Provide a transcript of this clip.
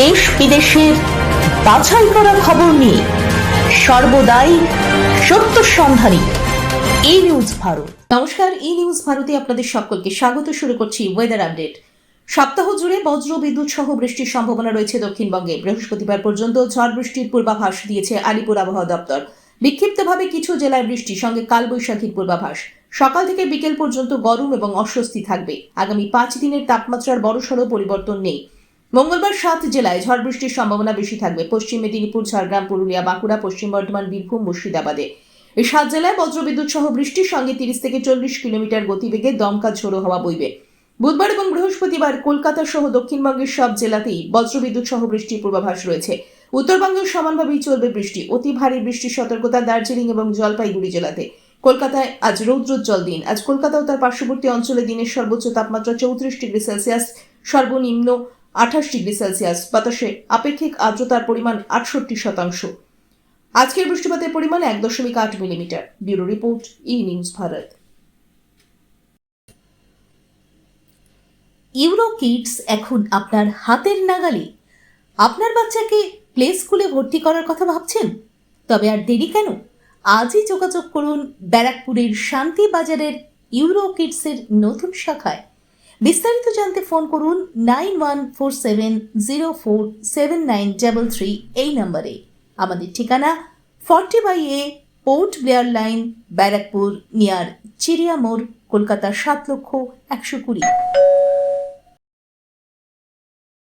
দেশ বিদেশের বাছাই করা খবর নিয়ে সর্বদাই সত্য সন্ধানী এই নিউজ ভারত। নমস্কার ই নিউজ ভারতে আপনাদের সকলকে স্বাগত, শুরু করছি ওয়েদার আপডেট সপ্তাহ জুড়ে বজ্র, বিদ্যুৎ সহ বৃষ্টির সম্ভাবনা রয়েছে দক্ষিণবঙ্গে। বৃহস্পতিবার পর্যন্ত ঝড় বৃষ্টির পূর্বাভাস দিয়েছে আলিপুর আবহাওয়া দপ্তর। বিক্ষিপ্তভাবে কিছু জেলায় বৃষ্টি, সঙ্গে কালবৈশাখীর পূর্বাভাস। সকাল থেকে বিকেল পর্যন্ত গরম এবং অস্বস্তি থাকবে। আগামী পাঁচ দিনের তাপমাত্রার বড়সড় পরিবর্তন নেই। মঙ্গলবার সাত জেলায় ঝড় বৃষ্টির সম্ভাবনা বেশি থাকবে। পশ্চিম মেদিনীপুর, ঝাড়গ্রাম, পুরুলিয়া, বাঁকুড়া, পশ্চিম বর্ধমান, বীরভূম, মুর্শিদাবাদে। এই সাত জেলায় বজ্রবিদ্যুৎ সহ বৃষ্টির সঙ্গে তিরিশ থেকে চল্লিশ কিলোমিটার গতিবেগে দমকা ঝোড়ো হওয়া বইবে। বুধবার এবং বৃহস্পতিবার কলকাতা সহ দক্ষিণবঙ্গের সব জেলাতেই বজ্রবিদ্যুৎ সহ বৃষ্টির পূর্বাভাস রয়েছে। উত্তরবঙ্গের সমানভাবেই চলবে বৃষ্টি। অতি ভারী বৃষ্টির সতর্কতা দার্জিলিং এবং জলপাইগুড়ি জেলাতে। কলকাতায় আজ রৌদ্রোজ্জ্বল দিন। আজ কলকাতা ও তার পার্শ্ববর্তী অঞ্চলে দিনের সর্বোচ্চ তাপমাত্রা চৌত্রিশ ডিগ্রি সেলসিয়াস। সর্বনিম্ন আঠাশ ডিগ্রি সেলসিয়াস। বাতাসে আপেক্ষিক আর্দ্রতার পরিমাণ আটষট্টি শতাংশ। আজকের বৃষ্টিপাতের পরিমাণ এক দশমিক আট millimetre. Bureau report, E news Bharat. Euro kids এখন আপনার হাতের নাগালে। আপনার বাচ্চাকে প্লে স্কুলে ভর্তি করার কথা ভাবছেন? তবে আর দেরি কেন? আজই যোগাযোগ করুন ব্যারাকপুরের শান্তি বাজারের ইউরো কিডসের নতুন শাখায়। বিস্তারিত জানতে ফোন করুন nine one four seven zero four seven nine double three এই নম্বরে। আমাদের ঠিকানা forty by A Port Blair line Barrackpore near Chiria More Kolkata সাত লক্ষ একশো কুড়ি।